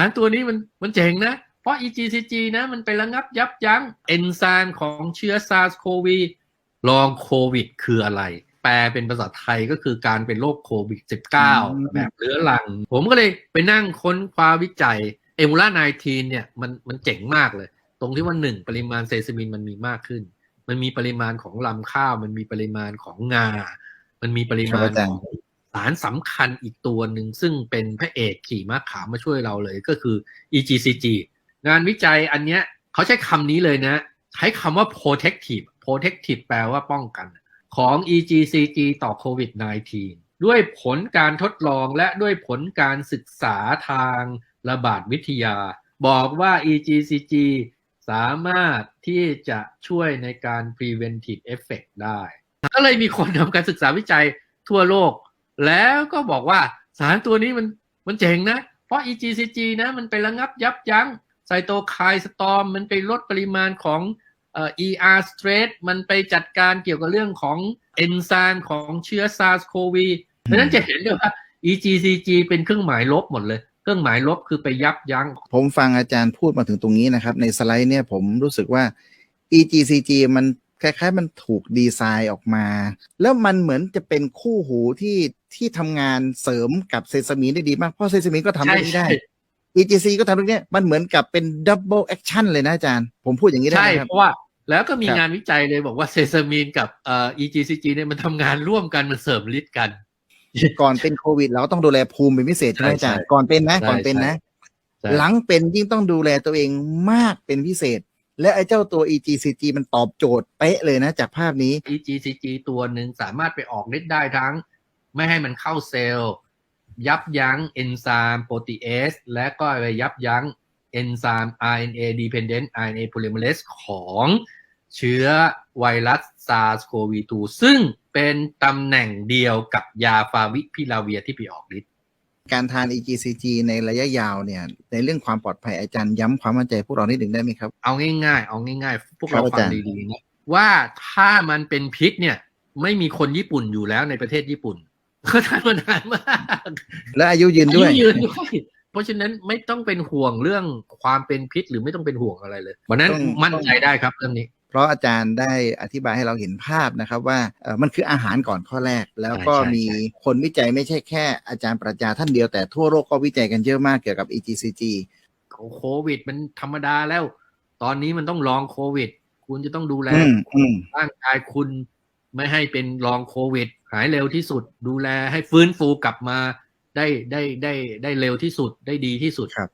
ารตัวนี้มันมันเจ๋งนะ เพราะ EGCG นะมันไประงับยับยั้งเอนไซม์ของเชื้อ SARS-CoV ลองโควิดคืออะไร แปลเป็นภาษาไทยก็คือการเป็นโรคโควิด 19 แบบเรื้อรัง ผมก็เลยไปนั่งค้นคว้าวิจัยเอมูล่า19เนี่ยมันมันเจ๋งมากเลย ตรงที่ว่าหนึ่งปริมาณเซซามินมันมีมากขึ้น มันมีปริมาณของลำข้าว มันมีปริมาณของงา มันมีปริมาณของ สารสำคัญอีกตัวหนึ่งซึ่งเป็นพระเอกขี่ม้าขาวมาช่วยเราเลยก็คือ EGCG งานวิจัยอันเนี้ยเขาใช้คำนี้เลยนะ ใช้คำว่า protective protective แปลว่าป้องกัน ของ EGCG ต่อโควิด -19 ด้วยผลการทดลองและด้วยผลการศึกษาทางระบาดวิทยา บอกว่า EGCG สามารถที่จะช่วยในการ preventive effect ได้ ก็เลยมีคนทำการศึกษาวิจัยทั่วโลก แล้วก็บอกว่าสารตัวนี้มันมันเจ๋งนะ เพราะ EGCG นะมันไประงับยับยั้งไซโตไคน์สตอมมันไปลดปริมาณของเอ่อ ER stress มันไปจัดการเกี่ยวกับเรื่องของเอนไซม์ของเชื้อ SARS-CoV ดังนั้นจะเห็นเลยว่า EGCG เป็นเครื่องหมายลบหมดเลย เครื่องหมายลบคือไปยับยั้ง ผมฟังอาจารย์พูดมาถึงตรงนี้นะครับ ในสไลด์เนี่ยผมรู้สึกว่า EGCG มัน คล้ายๆ มันถูกดีไซน์ออกมา แล้วมันเหมือนจะเป็นคู่หูที่ที่ทำงานเสริมกับเซซามีนได้ดีมากเพราะเซซามีนก็ทำเรื่องนี้ได้ EGC ก็ทำเรื่องนี้มันเหมือนกับเป็นดับเบิลแอคชั่นเลยนะอาจารย์ ผมพูดอย่างนี้ได้ใช่ไหมครับเพราะว่าแล้วก็มีครับงานวิจัยเลยบอกว่าเซซามีนกับเอ่อ EGCG เนี่ยมันทำงานร่วมกันมันเสริมฤทธิ์กัน ก่อนเป็นโควิด เราก็ต้องดูแลภูมิเป็นพิเศษใช่ไหมอาจารย์ใช่ก่อนเป็นนะใช่ก่อนเป็นนะใช่หลังเป็นยิ่งต้องดูแลตัวเองมากเป็นพิเศษ และไอ้เจ้าตัว EGCG มันตอบโจทย์เป๊ะเลยนะจากภาพนี้ EGCG ตัวหนึ่งสามารถไปออกฤทธิ์ได้ทั้ง ไม่ให้มันเข้าเซลล์ ยับยั้งเอนไซม์โปรตีเอสและก็ไปยับยั้งเอนไซม์ RNA dependent RNA polymerase ของเชื้อไวรัส SARS-CoV-2 ซึ่งเป็นตำแหน่งเดียวกับยาฟาวิพิลาเวียที่ไปออกฤทธิ์ การทาน EGCG ในระยะยาวเนี่ยในเรื่องความปลอดภัยอาจารย์ย้ำความมั่นใจพวกเรานิดหนึ่งได้ไหมครับ เอาง่ายๆ เอาง่ายๆ พวกเราครับอาฟัจางรย์ดีๆนะว่าถ้ามันเป็นพิษเนี่ย ไม่มีคนญี่ปุ่นอยู่แล้วในประเทศญี่ปุ่นก็ทานมานานมากและอายุยืนด้วยอายุยืนด้วยเพราะฉะนั้นไม่ต้องเป็นห่วงเรื่องความเป็นพิษหรือไม่ต้องเป็นห่วงอะไรเลยวันนั้นต้องมั่นใจได้ครับเรื่องนี้ เพราะอาจารย์ได้อธิบายให้เราเห็นภาพนะครับว่าเอ่อมันคืออาหารก่อนข้อแรก แล้วก็ใช่ใช่มีคนวิจัยไม่ใช่แค่อาจารย์ปรัชญาท่านเดียวแต่ทั่วโลกก็วิจัยกันเยอะมากเกี่ยวกับ EGCG โควิดมันธรรมดาแล้ว ตอนนี้มันต้องลองโควิด คุณจะต้องดูแลอืมอืมร่างกายคุณไม่ให้เป็นลองโควิด หายเร็วที่สุด ดูแลให้ฟื้นฟูกลับมาได้ได้ได้ได้เร็วที่สุดได้ดีที่สุดครับ